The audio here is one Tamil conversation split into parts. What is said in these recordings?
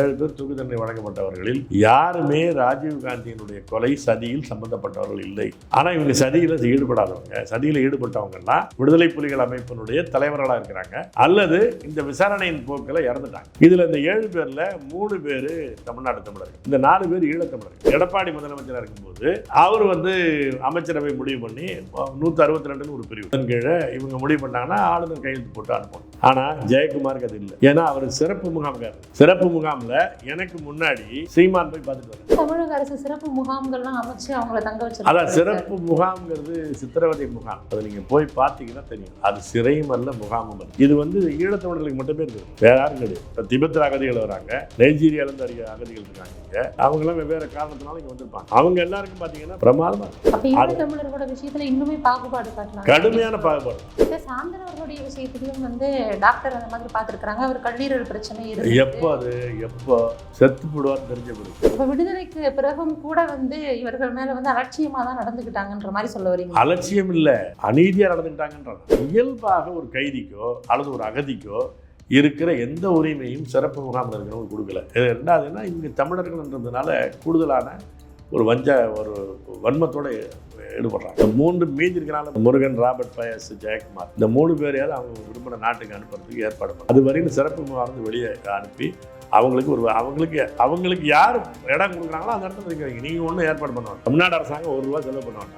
ஏழு பேர் தூக்கு தண்டனை வழங்கப்பட்டவர்களில் யாருமே ராஜீவ் காந்தியினுடைய கொலை சதியில் சம்பந்தப்பட்டவர்கள் இல்லை. ஆனா இவங்க சதியில ஈடுபடாதவங்க. சதியில ஈடுபட்டவங்கன்னா விடுதலை புலிகள் அமைப்பினுடைய தலைவர்களா இருக்கிறாங்க. அல்லது இந்த விசாரணையின் போக்கில் இறந்துட்டாங்க. இதுல இந்த ஏழு பேர்ல மூணு பேர் தமிழ்நாடு தமிழர்கள். இந்த நாலு பேர் ஈழத்தமிழர்கள் எடப்பாடி முதலமைச்சராக இருக்கும்போது அவர் வந்து அமைச்சரவை முடிவு பண்ணி நூற்றி அறுபத்தி ரெண்டுன்னு ஒரு பிரிவு. அதன் கீழே இவங்க முடிவு பண்ணாங்கன்னா ஆளுநர் கையெழுத்து போட்டு அனுப்பணும். ஆனா ஜெயக்குமாருக்கு அது இல்லை. ஏன்னா அவர் சிறப்பு முகாம்கார் சிறப்பு முகாம் முகாம்ல எனக்கு முன்னாடி சீமான் போய் பார்த்துட்டு வர தமிழக அரசு சிறப்பு முகாம்கள்லாம் அமைச்சு அவங்கள தங்க அதான் வச்சிருக்காங்க சிறப்பு முகாம்ங்கிறது சித்திரவதை முகாம். அது நீங்க போய் பார்த்தீங்கன்னா தெரியும். அது சிறையும் அல்ல முகாமும் அல்ல. இது வந்து ஈழத்தமிழர்களுக்கு மட்டுமே இருக்குது. வேற யாரும் கிடையாது. இப்போ திபெத்தில் அகதிகள் வராங்க. நைஜீரியால இருந்து அறிய அகதிகள் இருக்காங்க இங்க. அவங்கெல்லாம் வெவ்வேறு காரணத்தினால இங்க வந்திருப்பாங்க. அவங்க எல்லாருக்கும் பார்த்தீங்கன்னா பிரமாதமா இருக்கு. அப்ப ஈழ தமிழர்களோட விஷயத்துல இன்னுமே பாகுபாடு காட்டலாம். கடுமையான பாகுபாடு. அவர்களுடைய விஷயத்திலையும் வந்து டாக்டர் அந்த மாதிரி பார்த்திருக்காங்க அவர் கல்லீரல் பிரச்சனை இருக்கு. எப்போ அது? எப்போ செத்து போடுவார்னு தெரிஞ்ச பிறகு இப்ப விடுதலைக்கு பிறகும் கூட வந்து இவர்கள் மேல வந்து அலட்சியமா தான் நடந்துக்கிட்டாங்கன்ற மாதிரி சொல்ல வரீங்க. அலட்சியம் இல்லை அநீதியாக நடந்துக்கிட்டாங்கன்றாங்க இயல்பாக ஒரு கைதிக்கோ அல்லது ஒரு அகதிக்கோ இருக்கிற எந்த உரிமையும் சிறப்பு முகாமில் இருக்கிறவங்க கொடுக்கல. இது ரெண்டாவதுன்னா இவங்க தமிழர்கள்ன்றதுனால கூடுதலான ஒரு வஞ்ச ஒரு வன்மத்தோட ஈடுபடுறாங்க. இந்த மூன்று மீதி இருக்கிறனால முருகன் ராபர்ட் பயஸ் ஜெயக்குமார். இந்த மூணு பேரையாவது அவங்க விரும்பின நாட்டுக்கு அனுப்புறதுக்கு ஏற்பாடு அது வரையும் சிறப்பு முகாம் வந்து வெளியே அனுப்பி அவங்களுக்கு ஒரு அவங்களுக்கு அவங்களுக்கு யார் இடம் கொடுக்குறாங்களோ அந்த இடத்துல இருக்க வைங்க நீங்கள் ஒன்றும் ஏற்பாடு பண்ணுவாங்க தமிழ்நாடு அரசாங்கம் ஒரு ரூபா செலவு பண்ணுவாங்க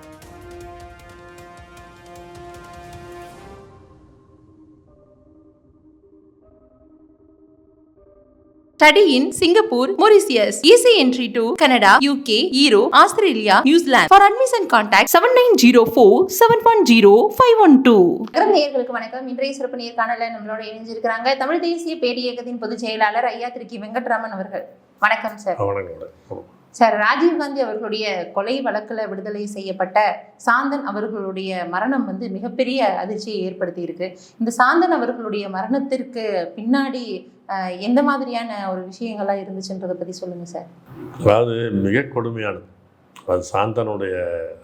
Study in Singapore, Mauritius. Easy entry to Canada, UK, Europe, Australia, New Zealand. For admission contact 7904 710 512. நகரம் நேயர்களுக்கு வணக்கம் இன்றைய சிறப்பு நேர்காணல நம்மளோட இணைஞ்சிருக்கிறாங்க தமிழ் தேசிய பேரியக்கத்தின் பொதுச் செயலாளர் ஐயா திரு கி வெங்கட்ராமன் அவர்கள் வணக்கம் சார் சார் ராஜீவ்காந்தி அவர்களுடைய கொலை வழக்குல விடுதலை செய்யப்பட்ட சாந்தன் அவர்களுடைய மரணம் வந்து மிகப்பெரிய அதிர்ச்சியை ஏற்படுத்தி இருக்கு இந்த சாந்தன் அவர்களுடைய மரணத்திற்கு பின்னாடி எந்த மாதிரியான ஒரு விஷயங்கள்லாம் இருந்துச்சுன்றதை பற்றி சொல்லுங்கள் சார். அதாவது மிக கொடுமையானது. அது சாந்தனுடைய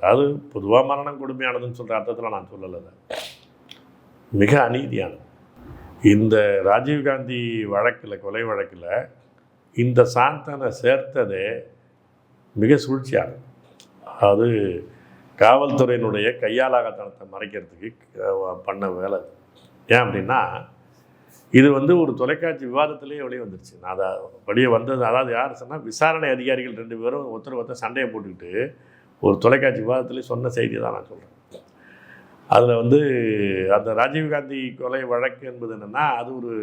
அதாவது பொதுவாக மரணம் கொடுமையானதுன்னு சொல்கிற அர்த்தத்தில் நான் சொல்லலை மிக அநீதியானது. இந்த ராஜீவ்காந்தி வழக்கில் கொலை வழக்கில் இந்த சாந்தனை சேர்த்ததே மிக சூழ்ச்சியானது. அது காவல்துறையினுடைய கையாலாகத்தனத்தை மறைக்கிறதுக்கு பண்ண வேலை ஏன் அப்படின்னா இது வந்து ஒரு தொலைக்காட்சி விவாதத்திலேயே வெளியே வந்துருச்சு. நான் அதை வெளியே வந்தது அதாவது யார் சொன்னால் விசாரணை அதிகாரிகள் ரெண்டு பேரும் ஒருத்தர் ஒருத்தர் சண்டையை போட்டுக்கிட்டு ஒரு தொலைக்காட்சி விவாதத்திலே சொன்ன செய்தி தான் நான் சொல்கிறேன் அதில் வந்து அந்த ராஜீவ்காந்தி கொலை வழக்கு என்பது என்னென்னா அது ஒரு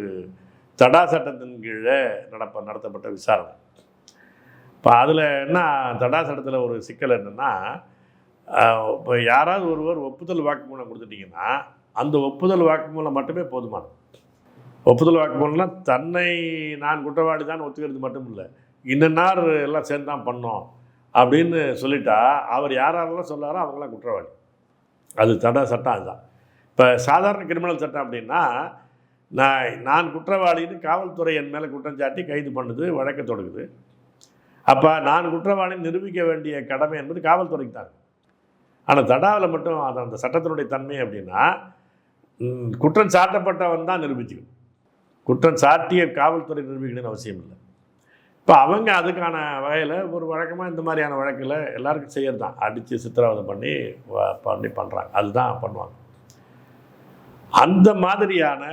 தடா சட்டத்தின் கீழே நடப்ப நடத்தப்பட்ட விசாரணை. இப்போ அதில் என்ன தடா சட்டத்தில் ஒரு சிக்கல் என்னென்னா இப்போ யாராவது ஒருவர் ஒப்புதல் வாக்குமூலம் கொடுத்துட்டிங்கன்னா அந்த ஒப்புதல் வாக்குமூலம் மட்டுமே போதுமானது. ஒப்புதல் வாக்குமூலம்னா தன்னை நான் குற்றவாளி தான் ஒத்துக்கிறது மட்டும் இல்லை இன்னன்னார் எல்லாம் சேர்ந்து தான் பண்ணோம் அப்படின்னு சொல்லிட்டா அவர் யாரெல்லாம் சொல்லாரோ அவங்களாம் குற்றவாளி. அது தடா சட்டம் அதுதான். இப்போ சாதாரண கிரிமினல் சட்டம் அப்படின்னா நான் நான் குற்றவாளின்னு காவல்துறை என் மேலே குற்றம் சாட்டி கைது பண்ணுது வழக்கை தொடுக்குது. அப்போ நான் குற்றவாளின்னு நிரூபிக்க வேண்டிய கடமை என்பது காவல்துறைக்கு தான். ஆனால் தடாவில் மட்டும் அது அந்த சட்டத்தினுடைய தன்மை அப்படின்னா குற்றம் சாட்டப்பட்டவன் தான் நிரூபிச்சுக்கணும். குற்றம் சாட்டிய காவல்துறை நிரூபிக்கணும்னு அவசியம் இல்லை இப்போ அவங்க அதுக்கான வகையில் ஒரு வழக்கமாக இந்த மாதிரியான வழக்கில் எல்லாருக்கும் செய்யறது தான் அடித்து சித்திரவதை பண்ணி பண்ணி பண்ணுறாங்க அதுதான் பண்ணுவாங்க. அந்த மாதிரியான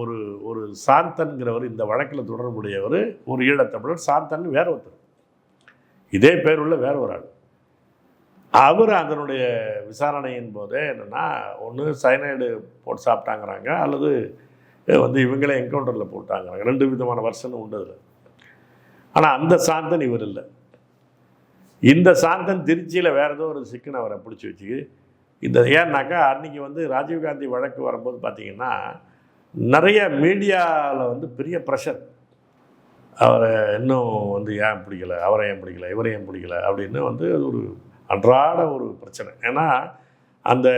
ஒரு ஒரு சாந்தன்கிறவர் இந்த வழக்கில் தொடர்புடையவர் ஒரு ஈழத்தமிழர் சாந்தன் வேற ஒருத்தர். இதே பேர் உள்ள வேற ஒரு ஆள். அவர் அதனுடைய விசாரணையின் போதே என்னென்னா ஒன்று சைனைடு போட்டு சாப்பிட்டாங்கிறாங்க அல்லது வந்து இவங்களே என்கவுண்டரில் போட்டாங்க. ரெண்டு விதமான வருஷனும் உண்டு அதில். ஆனால் அந்த சாந்தன் இவர் இல்லை. இந்த சாந்தன் திருச்சியில் வேறு ஏதோ ஒரு சிக்கனை அவரை பிடிச்சி வச்சு இந்த ஏன்னாக்கா அன்றைக்கி வந்து ராஜீவ்காந்தி வழக்கு வரும்போது பார்த்தீங்கன்னா நிறைய மீடியாவில் வந்து பெரிய ப்ரெஷர் அவரை இன்னும் வந்து ஏன் பிடிக்கல? அவரை ஏன் பிடிக்கல? இவரை ஏன் பிடிக்கல? அப்படின்னு வந்து அது ஒரு அன்றாட ஒரு பிரச்சனை. ஏன்னா அந்த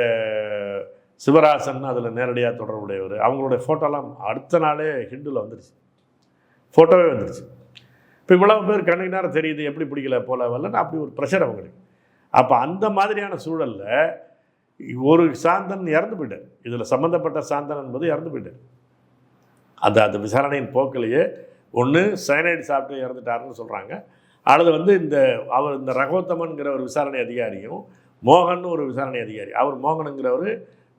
சிவராசன் அதில் நேரடியாக தொடர்புடையவர். அவங்களுடைய ஃபோட்டோலாம் அடுத்த நாளே ஹிந்துவில் வந்துருச்சு. ஃபோட்டோவே வந்துருச்சு. இப்போ இவ்வளவு பேர் கண்ணுக்கு நேரம் தெரியுது எப்படி பிடிக்கல போல வரலன்னு அப்படி ஒரு ப்ரெஷர் அவங்களுக்கு அப்போ அந்த மாதிரியான சூழலில் ஒரு சாந்தன் இறந்து போயிட்டார். இதில் சம்மந்தப்பட்ட சாந்தன் என்பது இறந்து போயிட்டார். அந்த அந்த விசாரணையின் போக்கிலேயே ஒன்று சைனைடு சாப்பிட்டு இறந்துட்டாருன்னு சொல்கிறாங்க அல்லது வந்து இந்த அவர் இந்த ரகோத்தமன்கிற ஒரு விசாரணை அதிகாரியும் மோகன் ஒரு விசாரணை அதிகாரி. அவர் மோகனுங்கிறவர்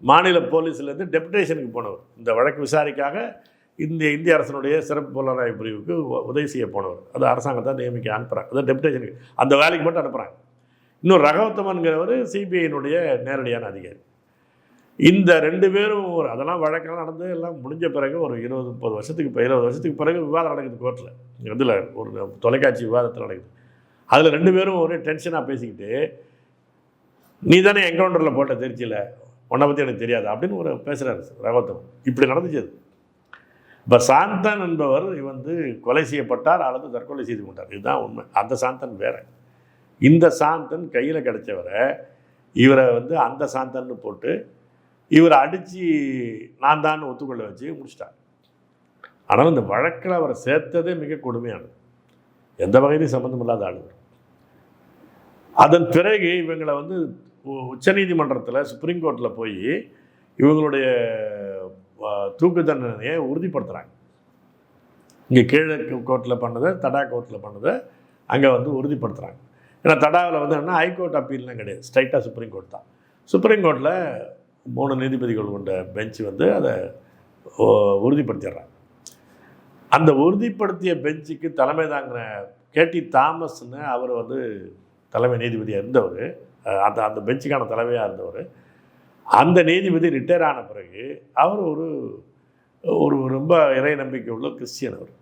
மாநில போலீஸ்லேருந்து டெபுடேஷனுக்கு போனவர். இந்த வழக்கு விசாரிக்காக இந்த இந்திய அரசனுடைய சிறப்பு புலனாய்வு பிரிவுக்கு உ- உதவி செய்ய போனவர். அது அரசாங்கத்தை நியமிக்க அனுப்புகிறாங்க அது டெபுடேஷனுக்கு அந்த வேலைக்கு மட்டும் அனுப்புகிறாங்க இன்னும் ரகவத்தமன்கிறவர் சிபிஐனுடைய நேரடியான அதிகாரி. இந்த ரெண்டு பேரும் ஒரு அதெல்லாம் வழக்கெல்லாம் நடந்து எல்லாம் முடிஞ்ச பிறகு ஒரு இருபது முப்பது வருஷத்துக்கு இருபது வருஷத்துக்கு பிறகு விவாதம் நடக்குது கோர்ட்டில் இதில் ஒரு தொலைக்காட்சி விவாதத்தில் நடக்குது. அதில் ரெண்டு பேரும் ஒரே டென்ஷனாக பேசிக்கிட்டு நீ தானே என்கவுண்டரில் போட்ட திருச்சியில் உன்னை பற்றி எனக்கு தெரியாது அப்படின்னு ஒரு பேசுகிறார் ரகோத்தம் இப்படி நடந்துச்சு அது. இப்போ சாந்தன் என்பவர் வந்து கொலை செய்யப்பட்டார் அல்லது தற்கொலை செய்து கொண்டார். இதுதான் உண்மை. அந்த சாந்தன் வேற. இந்த சாந்தன் கையில் கிடைச்சவரை இவரை வந்து அந்த சாந்தன்னு போட்டு இவரை அடித்து நான் தான் ஒத்துக்கொள்ள வச்சு முடிச்சிட்டார். ஆனால் இந்த வழக்கில் அவரை சேர்த்ததே மிக கொடுமையானது. எந்த வகையிலையும் சம்மந்தம் இல்லாத ஆளுங்க அதன் பிறகு இவங்களை வந்து உச்சநீதிமன்றத்தில் சுப்ரீம் கோர்ட்டில் போய் இவங்களுடைய தூக்கு தண்டனையை உறுதிப்படுத்துகிறாங்க இங்கே கீழே கோர்ட்டில் பண்ணதை தடா கோர்ட்டில் பண்ணதை அங்கே வந்து உறுதிப்படுத்துகிறாங்க ஏன்னா தடாவில் வந்து என்ன ஹைகோர்ட் அப்பீல்லாம் கிடையாது. ஸ்ட்ரைட்டாக சுப்ரீம் கோர்ட் தான். சுப்ரீம் கோர்ட்டில் மூணு நீதிபதிகள் கொண்ட பெஞ்ச் வந்து அதை உறுதிப்படுத்திடுறாங்க. அந்த உறுதிப்படுத்திய பெஞ்சுக்கு தலைமை தாங்கின கேடி தாமஸ்னு அவர் வந்து தலைமை நீதிபதியாக இருந்தவர் அந்த அந்த பெஞ்சுக்கான தலைமையாக இருந்தவர். அந்த நீதிபதி ரிட்டையர் ஆன பிறகு அவர் ஒரு ஒரு ரொம்ப இறை நம்பிக்கை உள்ள கிறிஸ்டியன் அவர்.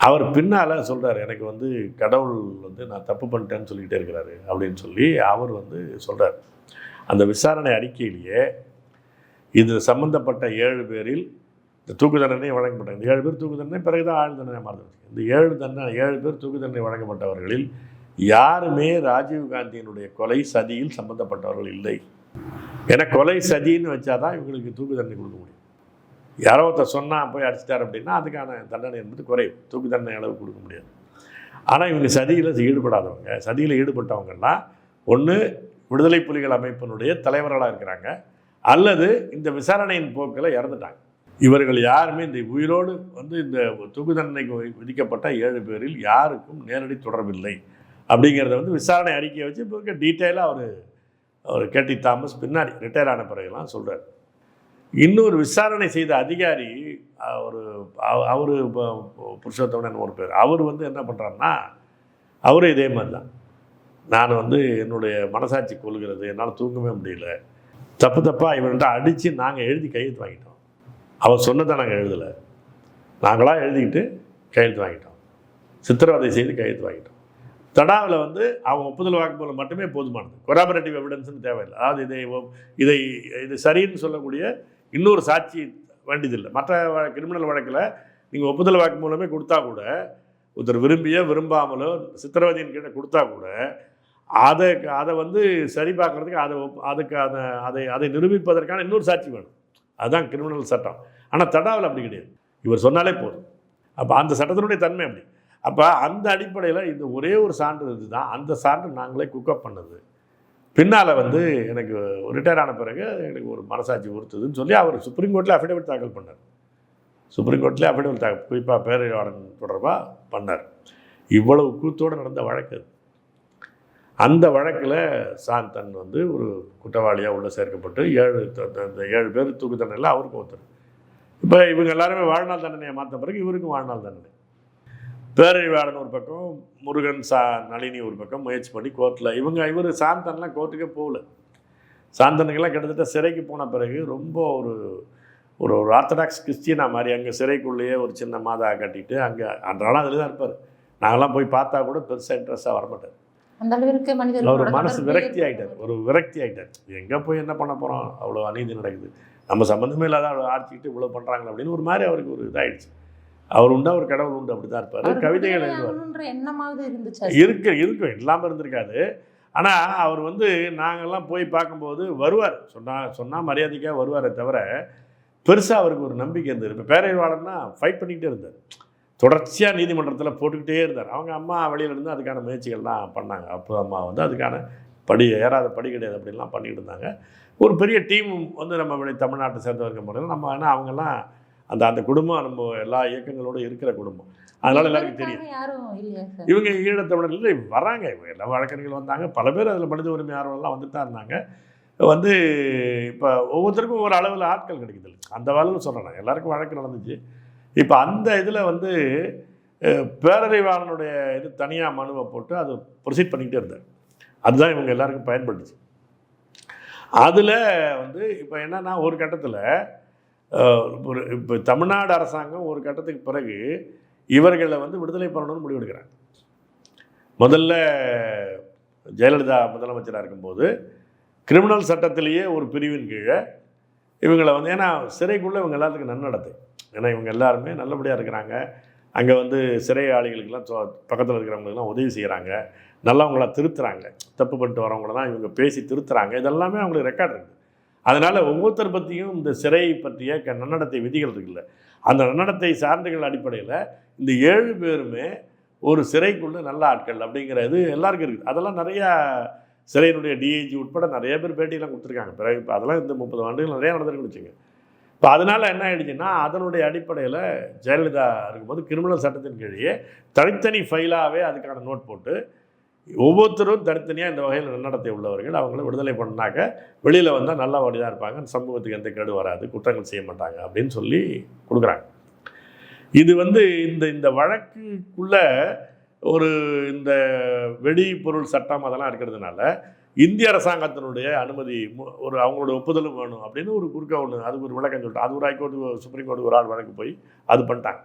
அவர் பின்னால் சொல்கிறார் எனக்கு வந்து கடவுள் வந்து நான் தப்பு பண்ணிட்டேன்னு சொல்லிக்கிட்டே இருக்கிறாரு அப்படின்னு சொல்லி அவர் வந்து சொல்கிறார் அந்த விசாரணை அறிக்கையிலேயே இது சம்மந்தப்பட்ட ஏழு பேரில் இந்த தூக்கு தண்டனை வழங்கப்பட்டாங்க இந்த ஏழு பேர் தூக்கு தண்டனை பிறகு தான் ஆயுள் தண்டனை மாறுது. இந்த ஏழு தண்டனை ஏழு பேர் தூக்கு தண்டனை வழங்கப்பட்டவர்களில் யாருமே ராஜீவ் காந்தியினுடைய கொலை சதியில் சம்பந்தப்பட்டவர்கள் இல்லை. ஏன்னா கொலை சதின்னு வச்சாதான் இவங்களுக்கு தூக்கு தண்டனை கொடுக்க முடியும். யாரோ ஒருத்தர் சொன்னால் போய் அடிச்சிட்டார் அப்படின்னா அதுக்கான தண்டனை என்பது குறையும். தூக்கு தண்டனை அளவு கொடுக்க முடியாது. ஆனால் இவங்க சதியில் ஈடுபடாதவங்க சதியில் ஈடுபட்டவங்கன்னா ஒன்று விடுதலை புலிகள் அமைப்பினுடைய தலைவர்களாக இருக்கிறாங்க. அல்லது இந்த விசாரணையின் போக்கில் இறந்துட்டாங்க. இவர்கள் யாருமே இந்த உயிரோடு வந்து இந்த தூக்கு தண்டனைக்கு விதிக்கப்பட்ட ஏழு பேரில் யாருக்கும் நேரடி தொடர்பில்லை. அப்படிங்கிறத வந்து விசாரணை அறிக்கையை வச்சு இப்போ டீட்டெயிலாக அவர் அவர் கேட்டி தாமஸ் பின்னாடி ரிட்டையர் ஆன பிறகுலாம் சொல்கிறார் இன்னொரு விசாரணை செய்த அதிகாரி அவர் அவர் புருஷோத்தமன் ஒரு பேர். அவர் வந்து என்ன பண்ணுறாருன்னா அவரும் இதே மாதிரி தான் நான் வந்து என்னுடைய மனசாட்சி கொள்கிறது என்னால் தூங்கவே முடியல. தப்பு தப்பாக இவன்கிட்ட அடித்து நாங்கள் எழுதி கையெழுத்து வாங்கிட்டோம். அவர் சொன்னதை நாங்கள் எழுதலை. நாங்களாக எழுதிக்கிட்டு கையெழுத்து வாங்கிட்டோம். சித்திரவதை செய்து கையெழுத்து வாங்கிட்டோம். தடாவில் வந்து அவங்க ஒப்புதல் வாக்குமூலம் மட்டுமே போதுமானது. கொராபரேட்டிவ் எவிடன்ஸ்னு தேவையில்லை. அதாவது இதை ஒ- இதை இது சரின்னு சொல்லக்கூடிய இன்னொரு சாட்சி வேண்டியதில்லை. மற்ற கிரிமினல் வழக்கில் நீங்கள் ஒப்புதல் வாக்குமூலமே கொடுத்தா கூட ஒருத்தர் விரும்பியோ விரும்பாமலோ சித்திரவதையின் கிட்ட கொடுத்தா கூட அதை அதை வந்து சரி பார்க்கறதுக்கு அதை ஒப்- அதுக்கு அதை அதை அதை நிரூபிப்பதற்கான இன்னொரு சாட்சி வேணும். அதுதான் கிரிமினல் சட்டம். ஆனால் தடாவில் அப்படி கிடையாது. இவர் சொன்னாலே போதும். அப்போ அந்த சட்டத்தினுடைய தன்மை அப்படி. அப்போ அந்த அடிப்படையில் இந்த ஒரே ஒரு சான்று இதுதான். அந்த சான்று நாங்களே குக்கப் பண்ணது. பின்னால் வந்து எனக்கு ரிட்டையர் ஆன பிறகு எனக்கு ஒரு மனசாட்சி உறுத்துதுன்னு சொல்லி அவர் சுப்ரீம் கோர்ட்டில் அஃபிடவிட் தாக்கல் பண்ணார். சுப்ரீம் கோர்ட்லேயே அஃபிடவிட் தாக்கல் குறிப்பாக பேரறிவாளன் தொடர்பாக பண்ணார். இவ்வளவு கூத்தோடு நடந்த வழக்கு அது. அந்த வழக்கில் சாந்தன் வந்து ஒரு குற்றவாளியாக உள்ளே சேர்க்கப்பட்டு ஏழு த- த- ஏழு பேர் தூக்கு தண்டனையில் அவருக்கும் ஒருத்தர். இப்போ இவங்க எல்லாருமே வாழ்நாள் தண்டனையை மாற்ற பிறகு இவருக்கும் வாழ்நாள் தண்டனை. பேரறிவாளன் ஒரு பக்கம் முருகன் சா நளினி ஒரு பக்கம் முயற்சி பண்ணி கோர்ட்டில் இவங்க இவர் சாந்தன்லாம் கோர்ட்டுக்கே போகல. சாந்தனுக்கெல்லாம் கிட்டத்தட்ட சிறைக்கு போன பிறகு ரொம்ப ஒரு ஒரு ஒரு ஆர்த்தடாக்ஸ் கிறிஸ்டியனா மாதிரி அங்கே சிறைக்குள்ளேயே ஒரு சின்ன மாதா கட்டிட்டு அங்கே அன்றாடம் அதில் தான் இருப்பார். நாங்களாம் போய் பார்த்தா கூட பெருசாக இன்ட்ரெஸ்ட்டாக வரமாட்டார். ஒரு மனசு விரக்தி ஆகிட்டார் ஒரு விரக்தி ஆகிட்டார் எங்கே போய் என்ன பண்ண போகிறோம் அவ்வளோ அநீதி நடக்குது. நம்ம சம்மந்தமே இல்லாத அவ்வளோ ஆட்சிக்கிட்டு இவ்வளோ பண்ணுறாங்களே அப்படின்னு ஒரு மாதிரி அவருக்கு ஒரு இதாகிடுச்சு அவர் உண்டா ஒரு கடவுள் உண்டு அப்படி தான் இருப்பார் கவிதைகள் எழுதுவார். இருக்கு இருக்கும் இல்லாமல் இருந்திருக்காது. ஆனால் அவர் வந்து நாங்கள்லாம் போய் பார்க்கும்போது வருவார். சொன்னா சொன்னால் மரியாதைக்காக வருவாரே தவிர பெருசாக அவருக்கு ஒரு நம்பிக்கை இருந்தது. இப்போ பேரறிவாளர்னா ஃபைட் பண்ணிக்கிட்டே இருந்தார். தொடர்ச்சியாக நீதிமன்றத்தில் போட்டுக்கிட்டே இருந்தார். அவங்க அம்மா வெளியில இருந்து அதுக்கான முயற்சிகள்லாம் பண்ணாங்க. அப்போ அம்மா வந்து அதுக்கான படி ஏறாத படி கிடையாது அப்படிலாம் பண்ணிக்கிட்டு இருந்தாங்க. ஒரு பெரிய டீம் வந்து நம்ம தமிழ்நாட்டை சேர்ந்தவர்கள் முறையில் நம்ம ஆனால் அவங்கெல்லாம் அந்த அந்த குடும்பம் நம்ம எல்லா இயக்கங்களோடும் இருக்கிற குடும்பம். அதனால எல்லாருக்கும் தெரியும். இவங்க ஈழத்தமிழர்கள் இல்லை வராங்க. இவங்க எல்லா வழக்கறிஞர்கள் வந்தாங்க. பல பேர் அதில் மனித உரிமை ஆர்வலர்லாம் வந்துட்டு தான் இருந்தாங்க. வந்து இப்போ ஒவ்வொருத்தருக்கும் ஒரு அளவில் ஆட்கள் கிடைக்குது. அந்த அளவில் சொல்கிறேன் எல்லாருக்கும் வழக்கு நடந்துச்சு. இப்போ அந்த இதில் வந்து பேரறிவாளனுடைய இது தனியாக மனுவை போட்டு அது ப்ரொசீட் பண்ணிக்கிட்டே இருந்தார். அதுதான் இவங்க எல்லாருக்கும் பயன்பட்டுச்சு அதில் வந்து இப்போ என்னன்னா ஒரு கட்டத்தில் இப்போ தமிழ்நாடு அரசாங்கம் ஒரு கட்டத்துக்கு பிறகு இவர்களை வந்து விடுதலை பண்ணணும்னு முடிவெடுக்கிறாங்க. முதல்ல ஜெயலலிதா முதலமைச்சராக இருக்கும்போது கிரிமினல் சட்டத்திலேயே ஒரு பிரிவின் கீழே இவங்களை வந்து ஏன்னா சிறைக்குள்ளே இவங்க எல்லாத்துக்கும் நன்னடத்தை. ஏன்னா இவங்க எல்லாருமே நல்லபடியாக இருக்கிறாங்க. அங்கே வந்து சிறையாளிகளுக்கெல்லாம் பக்கத்தில் இருக்கிறவங்களுக்கெல்லாம் உதவி செய்கிறாங்க நல்லவங்கள திருத்துறாங்க. தப்பு பண்ணிட்டு வரவங்களெல்லாம் இவங்க பேசி திருத்துறாங்க. இதெல்லாமே அவங்களுக்கு ரெக்கார்ட் இருக்குது அதனால் ஒவ்வொருத்தர் பற்றியும் இந்த சிறை பற்றிய க நன்னடத்தை விதிகள் இருக்குல்ல. அந்த நன்னடத்தை சார்ந்துகள் அடிப்படையில் இந்த ஏழு பேருமே ஒரு சிறைக்குள்ள நல்ல ஆட்கள் அப்படிங்கிறது எல்லாருக்கும் இருக்குது. அதெல்லாம் நிறையா சிறையினுடைய டிஐஜி உட்பட நிறைய பேர் பேட்டியெல்லாம் கொடுத்துருக்காங்க. பிறகு இப்போ அதெல்லாம் இந்த முப்பது ஆண்டுகள் நிறையா நடந்திருக்குன்னு வச்சுங்க இப்போ அதனால் என்ன ஆயிடுச்சுன்னா அதனுடைய அடிப்படையில் ஜெயலலிதா இருக்கும்போது கிரிமினல் சட்டத்தின் கீழே தனித்தனி ஃபைலாகவே அதுக்கான நோட் போட்டு ஒவ்வொருத்தரும் தனித்தனியாக இந்த வகையில் நன்னடத்தை உள்ளவர்கள். அவங்கள விடுதலை பண்ணாக்க வெளியில் வந்தால் நல்ல வழியாக இருப்பாங்க. சமூகத்துக்கு எந்த கேடு வராது. குற்றங்கள் செய்ய மாட்டாங்க அப்படின்னு சொல்லி கொடுக்குறாங்க. இது வந்து இந்த இந்த வழக்குக்குள்ள ஒரு இந்த வெடிபொருள் சட்டம் அதெல்லாம் இருக்கிறதுனால இந்திய அரசாங்கத்தினுடைய அனுமதி மு- ஒரு அவங்களோட ஒப்புதலும் வேணும் அப்படின்னு ஒரு குறுக்க ஒன்று அதுக்கு ஒரு விளக்கம் சொல்லிட்டு அது ஒரு ஹைகோர்ட்டு சுப்ரீம் கோர்ட்டு ஒரு ஆள் வழக்கு போய் அது பண்ணிட்டாங்க.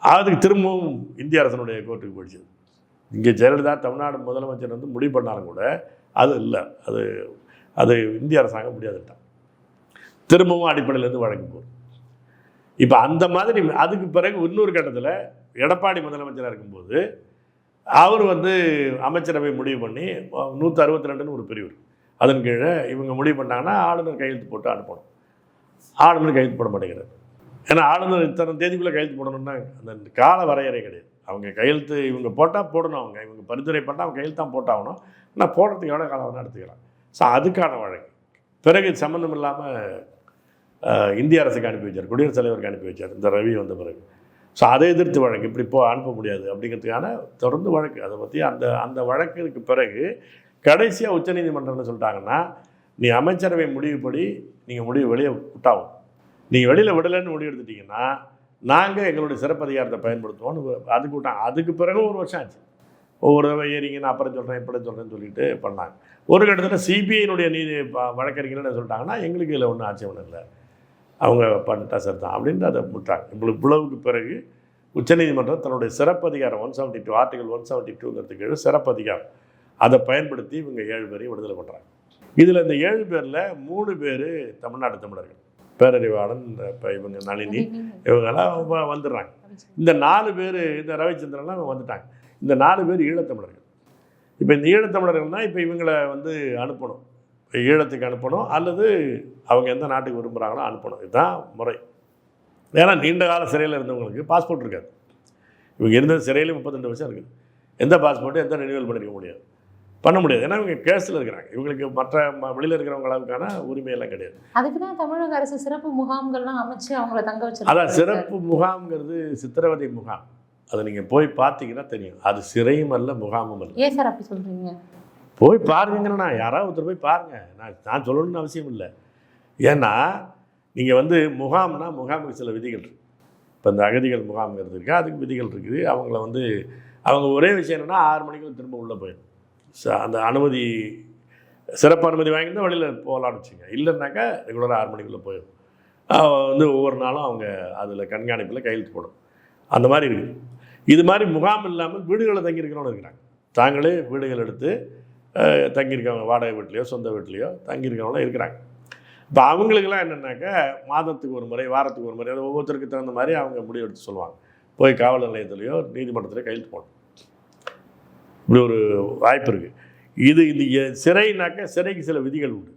அதுக்கு திரும்பவும் இந்திய அரசனுடைய கோர்ட்டுக்கு போயிடுச்சு. இங்கே ஜெயலலிதா தமிழ்நாடு முதலமைச்சர் வந்து முடிவு பண்ணாலும் கூட அது இல்லை. அது அது இந்திய அரசாங்கம் முடியாதுட்டான். திரும்பவும் அடிப்படையிலேருந்து வழக்கு போகுது இப்போ அந்த மாதிரி அதுக்கு பிறகு இன்னொரு கட்டத்தில் எடப்பாடி முதலமைச்சராக இருக்கும்போது அவர் வந்து அமைச்சரவை முடிவு பண்ணி நூற்றி அறுபத்தி ரெண்டுன்னு ஒரு பிரிவு அதன் கீழே இவங்க முடிவு பண்ணாங்கன்னா ஆளுநர் கையெழுத்து போட்டு அனுப்பணும். ஆளுநர் கையெழுத்து போட மாட்டேங்கிறார். ஏன்னா ஆளுநர் இத்தனை தேதிக்குள்ளே கையெழுத்து போடணும்னா அந்த கால வரையறை கிடையாது. அவங்க கையெழுத்து இவங்க போட்டால் போடணும் அவங்க. இவங்க பரிந்துரை பண்ணால் அவங்க கையெழுத்து தான் போட்டாகணும். ஆனால் போடுறதுக்கு எவ்வளோ காலம் வேணால் எடுத்துக்கலாம். ஸோ அதுக்கான வழக்கு. பிறகு சம்மந்தம் இல்லாமல் இந்திய அரசுக்கு அனுப்பி வச்சார். குடியரசுத் தலைவருக்கு அனுப்பி வச்சார். இந்த ரவி வந்த பிறகு. ஸோ அதை எதிர்த்து வழக்கு. இப்படி போ அனுப்ப முடியாது அப்படிங்கிறதுக்கான தொடர்ந்து வழக்கு. அதை பற்றி அந்த அந்த வழக்குக்கு பிறகு கடைசியாக உச்சநீதிமன்றம்னு சொல்லிட்டாங்கன்னா நீ அமைச்சரவை முடிவுப்படி நீங்கள் முடிவு வெளியே விட்டாகும் நீங்கள் வெளியில் விடலைன்னு முடிவு எடுத்துட்டீங்கன்னா நாங்கள் எங்களுடைய சிறப்பதிகாரத்தை பயன்படுத்துவோம்னு அதுக்கு விட்டாங்க அதுக்கு பிறகு ஒரு வருஷம் ஆச்சு. ஒவ்வொரு தடவை ஏறிங்க நான் அப்புறம் சொல்கிறேன் இப்படி சொல்கிறேன்னு சொல்லிட்டு பண்ணாங்க. ஒரு கட்டத்தில் சிபிஐனுடைய நீதி ப- வழக்கறிஞர்கள் என்ன சொல்லிட்டாங்கன்னா எங்களுக்கு இதில் ஒன்றும் ஆட்சேபணம் இல்லை. அவங்க பண்ணிட்டா சார் தான் அப்படின்ட்டு அதை விட்டாங்க இவ்வளவு இவ்வளவுக்கு பிறகு உச்சநீதிமன்றம் தன்னுடைய சிறப்பதிகாரம் one seventy two article one seventy டூங்கிறதுக்கு கீழே சிறப்பதிகாரம். அதை பயன்படுத்தி இவங்க ஏழு பேரையும் விடுதலை பண்ணுறாங்க இதில் இந்த ஏழு பேரில் மூணு பேர் தமிழ்நாடு தமிழர்கள். பேரறிவாளன் இப்போ இவங்க நளினி. இவங்கெல்லாம் வந்துடுறாங்க. இந்த நாலு பேர் இந்த ரவிச்சந்திரன்லாம் இவங்க வந்துட்டாங்க. இந்த நாலு பேர் ஈழத்தமிழர்கள். இப்போ இந்த ஈழத்தமிழர்கள்னா இப்போ இவங்களை வந்து அனுப்பணும். ஈழத்துக்கு அனுப்பணும் அல்லது அவங்க எந்த நாட்டுக்கு விரும்புகிறாங்களோ அனுப்பணும். இதுதான் முறை. ஏன்னா நீண்ட கால சிறையில் இருந்தவங்களுக்கு பாஸ்போர்ட் இருக்காது. இவங்க இருந்த சிறையில் முப்பத்தெண்டு வருஷம் இருக்குது. எந்த பாஸ்போர்ட்டும் எந்த ரினியூவல் பண்ணிருக்க முடியாது. பண்ண முடியாது. ஏன்னா இவங்க கேஸில் இருக்கிறாங்க. இவங்களுக்கு மற்ற வெளியில் இருக்கிறவங்களுக்கான உரிமையெல்லாம் கிடையாது. அதுக்கு தான் தமிழக அரசு சிறப்பு முகாம்கள்லாம் அமைச்சு அவங்கள தங்க அதான் வச்சிருக்காங்க சிறப்பு முகாம்ங்கிறது சித்திரவதை முகாம். அதை நீங்கள் போய் பார்த்தீங்கன்னா தெரியும். அது சிறையும் அல்ல முகாமும் அல்ல. ஏன் சார் அப்படி சொல்றீங்க? போய் பாருங்கன்னா யாராவது ஒருத்தர் போய் பாருங்க. நான் நான் சொல்லணும்னு அவசியம் இல்லை. ஏன்னா நீங்கள் வந்து முகாம்னா முகாமுக்கு சில விதிகள் இருக்கு. இப்போ இந்த அகதிகள் முகாம்ங்கிறது இருக்குது அதுக்கு விதிகள் இருக்குது. அவங்கள வந்து அவங்க ஒரே விஷயம் என்னென்னா ஆறு மணிக்குள்ள திரும்ப உள்ளே போயிடும் அந்த அனுமதி சிறப்பு அனுமதி வாங்கியிருந்தா வெளியில் போகலான்னு வச்சுங்க இல்லைன்னாக்கா ரெகுலராக ஆறு மணிக்குள்ளே போயிடும். வந்து ஒவ்வொரு நாளும் அவங்க அதில் கண்காணிப்பில் கையெழுத்து போடும். அந்த மாதிரி இருக்குது இது மாதிரி முகாம் இல்லாமல் வீடுகளை தங்கியிருக்கிறவங்க இருக்கிறாங்க. தாங்களே வீடுகள் எடுத்து தங்கியிருக்கவங்க வாடகை வீட்லேயோ சொந்த வீட்லேயோ தங்கியிருக்கவங்களாம் இருக்கிறாங்க. இப்போ அவங்களுக்கெல்லாம் என்னென்னாக்கா மாதத்துக்கு ஒரு முறை வாரத்துக்கு ஒரு முறை அது ஒவ்வொருத்தருக்கு தகுந்த மாதிரி அவங்க முடிவெடுத்து சொல்லுவாங்க. போய் காவல் நிலையத்துலேயோ நீதிமன்றத்திலையோ கையெழுத்து போடணும். இப்படி ஒரு வாய்ப்பு இருக்குது இது இந்த சிறைனாக்க சிறைனாக்கா சிறைக்கு சில விதிகள் உண்டு.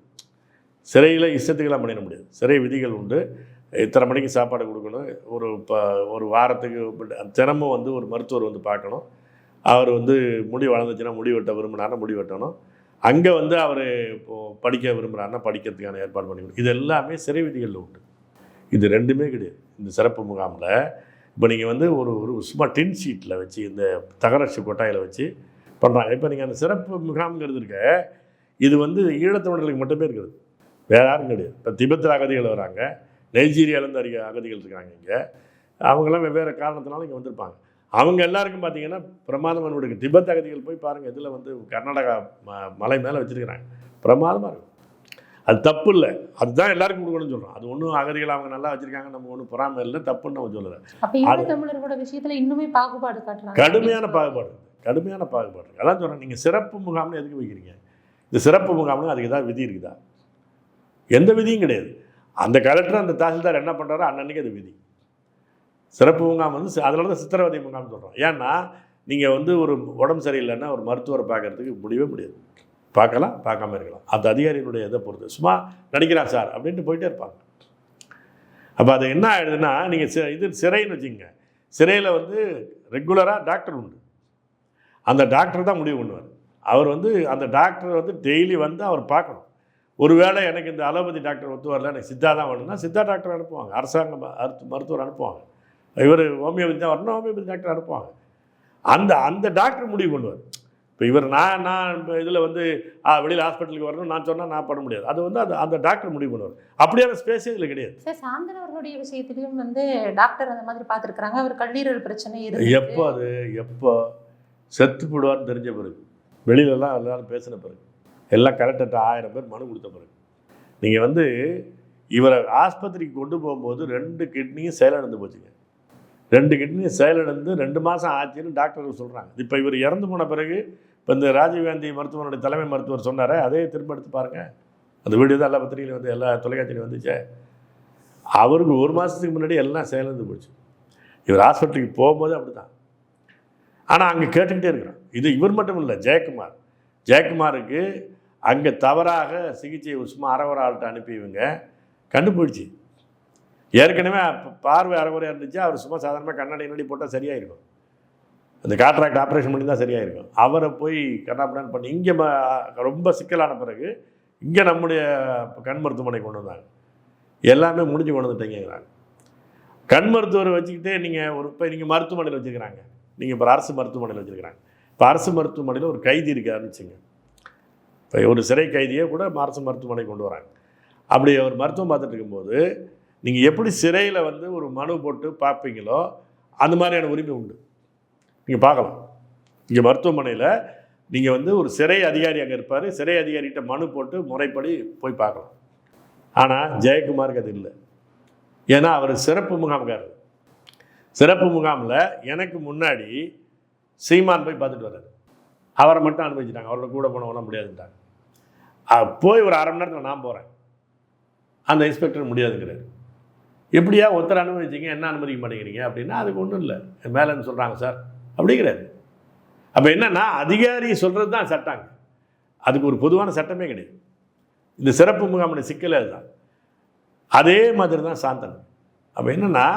சிறையில் இஷ்டத்துக்கெல்லாம் பண்ணிட முடியாது. சிறை விதிகள் உண்டு. இத்தனை மணிக்கு சாப்பாடு கொடுக்கணும். ஒரு ப ஒரு வாரத்துக்கு தினமும் வந்து ஒரு மருத்துவர் வந்து பார்க்கணும். அவர் வந்து முடி வளர்ந்துச்சுன்னா முடி வெட்ட விரும்பினாருன்னா முடி வெட்டணும். அங்கே வந்து அவர் இப்போது படிக்க விரும்புகிறாருன்னா படிக்கிறதுக்கான ஏற்பாடு பண்ணி இது எல்லாமே சிறை விதிகளில் உண்டு. இது ரெண்டுமே கிடையாது. இந்த சிறப்பு முகாமில் இப்போ நீங்கள் வந்து ஒரு ஒரு சும்மா டின் ஷீட்டில் வச்சு இந்த தகரட்சி கொட்டாயில் வச்சு பண்ணுறாங்க இப்போ நீங்கள் அந்த சிறப்பு முகாம்ங்கிறது இருக்க இது வந்து ஈழத்தமிழர்களுக்கு மட்டுமே இருக்குது. வேற யாரும் கிடையாது. இப்போ திபெத்தில் அகதிகள் வராங்க நைஜீரியாவிலேருந்து அதிக அகதிகள் இருக்காங்க இங்கே. அவங்கெல்லாம் வெவ்வேறு காரணத்தினால இங்கே வந்திருப்பாங்க. அவங்க எல்லாருக்கும் பார்த்தீங்கன்னா பிரமாதமான வீடுக்கு திபெத் அகதிகள் போய் பாருங்கள் இதில் வந்து கர்நாடகா ம மலை மேலே வச்சுருக்கிறாங்க. பிரமாதமாக இருக்கும். அது தப்பு இல்லை. அதுதான் எல்லாருக்கும் கொடுக்கணும்னு சொல்கிறோம் அது ஒன்றும் அகதிகள் அவங்க நல்லா வச்சுருக்காங்க நம்ம ஒன்றும் பொறாமை இல்லை தப்புன்னு நம்ம சொல்லலை. தமிழர்களோட விஷயத்துல இன்னுமே பாகுபாடு கடுமையான பாகுபாடு. கடுமையான பாகுபாடு இருக்கு. அதான் சொல்கிறேன் நீங்கள் சிறப்பு முகாம்னு எதுக்கு வைக்கிறீங்க? இந்த சிறப்பு முகாம்னு அதுக்கு ஏதாவது விதி இருக்குதா? எந்த விதியும் கிடையாது. அந்த கலெக்டர் அந்த தாசில்தார் என்ன பண்ணுறாரோ அன்னன்னைக்கு அது விதி. சிறப்பு முகாம் வந்து அதனால தான் சித்திரவதை முகாம்னு சொல்கிறோம் ஏன்னா நீங்கள் வந்து ஒரு உடம்பு சரியில்லைன்னா ஒரு மருத்துவரை பார்க்கறதுக்கு முடியவே முடியாது. பார்க்கலாம் பார்க்காம இருக்கலாம். அந்த அதிகாரியினுடைய இதை பொறுத்து. சும்மா நடிக்கிறான் சார் அப்படின்ட்டு போயிட்டே இருப்பாங்க. அப்போ அது என்ன ஆயிடுதுன்னா நீங்கள் இது சிறைன்னு வச்சுங்க சிறையில் வந்து ரெகுலராக டாக்டர் உண்டு. அந்த டாக்டர் தான் முடிவு பண்ணுவார். அவர் வந்து அந்த டாக்டர் வந்து டெய்லி வந்து அவர் பார்க்கணும். ஒருவேளை எனக்கு இந்த அலோபதி டாக்டர் ஒத்து வரல எனக்கு சித்தா தான் வேணும்னா சித்தா டாக்டர் அனுப்புவாங்க. அரசாங்க அருத்து- மருத்துவர் அனுப்புவாங்க. இவர் ஹோமியோபதி தான் வரணும் ஹோமியோபதி டாக்டர் அனுப்புவாங்க. அந்த அந்த டாக்டர் முடிவு பண்ணுவார். இப்போ இவர் நான் நான் இப்போ இதில் வந்து வெளியில் ஹாஸ்பிட்டலுக்கு வரணும் நான் சொன்னால் நான் பண்ண முடியாது. அது வந்து அந்த அந்த டாக்டர் முடிவு பண்ணுவார். அப்படியான ஸ்பேஸே இதில் கிடையாது. சார் சாந்தன் அவர்களுடைய விஷயத்திலயும் வந்து டாக்டர் அந்த மாதிரி பார்த்துருக்காங்க அவர் கல்லீரல் பிரச்சனை எப்போ அது? எப்போ? செத்து போடுவார்னு தெரிஞ்ச பிறகு வெளியிலலாம் எல்லாரும் பேசின பிறகு எல்லாம் கரெக்டாக ஆயிரம் பேர் மனு கொடுத்த பிறகு நீங்கள் வந்து இவரை ஆஸ்பத்திரிக்கு கொண்டு போகும்போது ரெண்டு கிட்னியும் செயலிழந்து போச்சுங்க. ரெண்டு கிட்னியும் செயலிழந்து ரெண்டு மாதம் ஆச்சுன்னு டாக்டர் சொல்கிறாங்க இப்போ இவர் இறந்து போன பிறகு இப்போ இந்த ராஜீவ்காந்தி மருத்துவனுடைய தலைமை மருத்துவர் சொன்னார் அதே திரும்ப எடுத்து பாருங்கள் அந்த வீடியோ தான் எல்லா பத்திரிகையிலும் வந்து எல்லா தொலைக்காட்சியிலும் வந்துச்சே. அவருக்கு ஒரு மாதத்துக்கு முன்னாடி எல்லாம் செயலிழந்து போச்சு. இவர் ஹாஸ்பிட்டலுக்கு போகும்போது அப்படி தான் ஆனால் அங்கே கேட்டுக்கிட்டே இருக்கிறோம் இது இவர் மட்டும் இல்லை ஜெயக்குமார். ஜெயக்குமாருக்கு அங்கே தவறாக சிகிச்சை உஷ்மா சும்மா அறவர ஆள்கிட்ட அனுப்பி இவங்க கண்டுபிடிச்சி. ஏற்கனவே பார்வை அறகுறையாக இருந்துச்சு அவர் சும்மா சாதாரணமாக கண்ணாடி கண்ணாடி போட்டால் சரியாயிருக்கும். அந்த காட்ராக்ட் ஆப்ரேஷன் பண்ணி தான் சரியாயிருக்கும். அவரை போய் கண்ணாப்பண்ணான்னு பண்ணி இங்கே ரொம்ப சிக்கலான பிறகு இங்கே நம்முடைய கண் மருத்துவமனை கொண்டு வந்தாங்க. எல்லாமே முடிஞ்சு கொண்டு வந்துட்டீங்கிறாங்க கண் மருத்துவரை வச்சுக்கிட்டே நீங்கள் ஒரு இப்போ நீங்கள் மருத்துவமனையில் வச்சுக்கிறாங்க நீங்கள் இப்போ அரசு மருத்துவமனையில் வச்சுருக்கிறாங்க. இப்போ அரசு மருத்துவமனையில் ஒரு கைதி இருக்காருன்னு வச்சுங்க இப்போ ஒரு சிறை கைதியை கூட அரசு மருத்துவமனை கொண்டு வராங்க. அப்படி ஒரு மருத்துவம் பார்த்துட்டு இருக்கும்போது நீங்கள் எப்படி சிறையில் வந்து ஒரு மனு போட்டு பார்ப்பீங்களோ அந்த மாதிரியான உரிமை உண்டு. நீங்கள் பார்க்கலாம். இங்கே மருத்துவமனையில் நீங்கள் வந்து ஒரு சிறை அதிகாரி அங்கே இருப்பார். சிறை அதிகாரிகிட்ட மனு போட்டு முறைப்படி போய் பார்க்கலாம். ஆனால் ஜெயக்குமாருக்கு அது இல்லை. ஏன்னா அவர் சிறப்பு முகாம்காரர். சிறப்பு முகாமில் எனக்கு முன்னாடி சீமான் போய் பார்த்துட்டு வர்றாரு. அவரை மட்டும் அனுபவிச்சிட்டாங்க. அவரோட கூட போனவங்களாம் முடியாதுன்ட்டாங்க. போய் ஒரு அரை மணி நேரத்தில் நான் போகிறேன் அந்த இன்ஸ்பெக்டர் முடியாதுங்கிறாரு. எப்படியா ஒருத்தர் அனுமதிச்சிங்க என்ன அனுமதிக்க மாட்டேங்கிறீங்க அப்படின்னா அதுக்கு ஒன்றும் இல்லை. மேலேன்னு சொல்கிறாங்க சார் அப்படிங்கிறாரு. அப்போ என்னென்னா அதிகாரி சொல்கிறது தான் சட்டாங்க அதுக்கு ஒரு பொதுவான சட்டமே கிடையாது. இந்த சிறப்பு முகாமுடைய சிக்கலே அதுதான். அதே மாதிரி தான் சாந்தன். அப்போ என்னென்னா